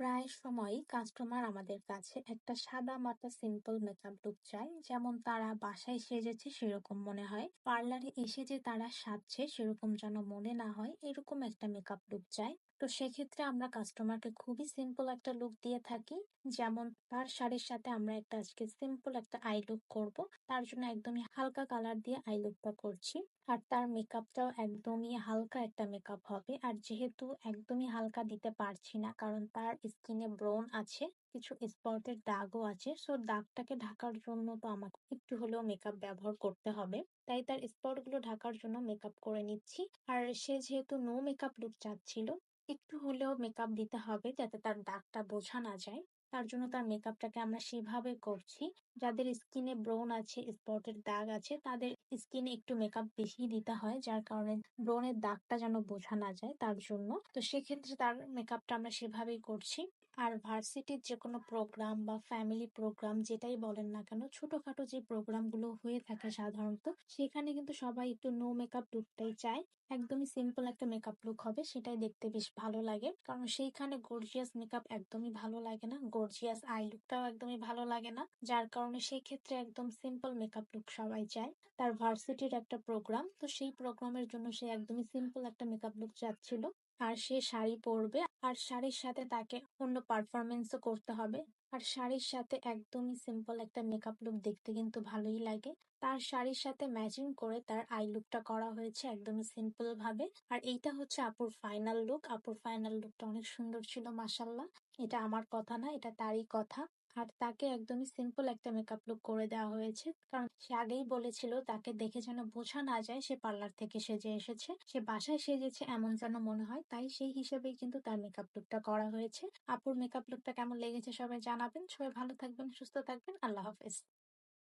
প্রায় সময়ই কাস্টমার আমাদের কাছে একটা সাদামাটা সিম্পল মেকআপ লুক চায়। যেমন তারা বাসায় সেজেছে সেরকম মনে হয়। পার্লারে এসে যে তারা সাজছে সেরকম যেন মনে না হয়, এরকম একটা মেকআপ লুক চায়। তো সেক্ষেত্রে আমরা কাস্টমারকে খুবই সিম্পল একটা লুক দিয়ে থাকি। যেমন তার শাড়ির সাথে আমরা একটা আজকে সিম্পল একটা আই লুক করব। তার জন্য একদমই হালকা কালার দিয়ে আই লুকটা করছি। আর তার মেকআপটাও একদমই হালকা একটা মেকআপ হবে। আর যেহেতু একদমই হালকা দিতে পারছি না, কারণ তার স্কিনে ব্রন আছে, কিছু স্পটের দাগও আছে। সো দাগটাকে ঢাকার জন্য তো আমাকে একটু হলেও মেকআপ ব্যবহার করতে হবে। তাই তার স্পটগুলো ঢাকার জন্য মেকআপ করে নিচ্ছি। আর সে যেহেতু নো মেকআপ লুক চাচ্ছিল, একটু হলেও মেকআপ দিতে হবে যাতে তার দাগটা বোঝা না যায়। তার জন্য তার মেকআপটাকে আমরা সেভাবে করছি। যাদের স্কিনে ব্রোন আছে, স্পটের দাগ আছে, তাদের স্কিনে একটু মেকআপ বেশি দিতে হয়, যার কারণে ব্রোনের দাগটা যেন বোঝা না যায় তার জন্য। তো সেক্ষেত্রে তার মেকআপটা আমরা সেভাবেই করছি। আর ভার্সিটির যে কোনো প্রোগ্রাম বা ফ্যামিলি প্রোগ্রাম যেটাই বলেন না কেন, ছোটখাটো যে প্রোগ্রামগুলো হয়ে থাকে সাধারণত, সেখানে কিন্তু সবাই একটু নো মেকআপ লুকটাই চায়। একদমই সিম্পল একটা মেকআপ লুক হবে, সেটাই দেখতে বেশ ভালো লাগে। কারণ সেইখানে গর্জিয়াস মেকআপ একদমই ভালো লাগে না গর্জিয়াস আই লুকটাও একদমই ভালো লাগে না। যার কারণে সেই ক্ষেত্রে একদম সিম্পল মেকআপ লুক সবাই চায়। তার ভার্সিটির একটা প্রোগ্রাম, তো সেই প্রোগ্রামের জন্য সে একদমই সিম্পল একটা মেকআপ লুক চাচ্ছিল। আর সে শাড়ি পরবে, আর শাড়ির সাথে তাকে অন্য পারফরমেন্সও করতে হবে। আর শাড়ির সাথে একদমই সিম্পল একটা মেকআপ লুক দেখতে কিন্তু ভালোই লাগে। তার শাড়ির সাথে ম্যাচিং করে তার আই লুকটা করা হয়েছে একদমই সিম্পল ভাবে। আর এইটা হচ্ছে আপুর ফাইনাল লুক আপুর ফাইনাল লুকটা অনেক সুন্দর ছিল মাসাল্লাহ এটা আমার কথা না, এটা তারই কথা। আর তাকে একদমই সিম্পল একটা মেকআপ লুক করে দেওয়া হয়েছে। কারণ সে আগেই বলেছিল তাকে দেখে যেন বোঝা না যায় সে পার্লার থেকে সেজে এসেছে। সে বাসায় সেজেছে এমন যেন মনে হয়, তাই সেই হিসেবেই কিন্তু তার মেকআপ লুকটা করা হয়েছে। আপুর মেকআপ লুকটা কেমন লেগেছে সবাই জানাবেন। সবাই ভালো থাকবেন, সুস্থ থাকবেন। আল্লাহ হাফেজ।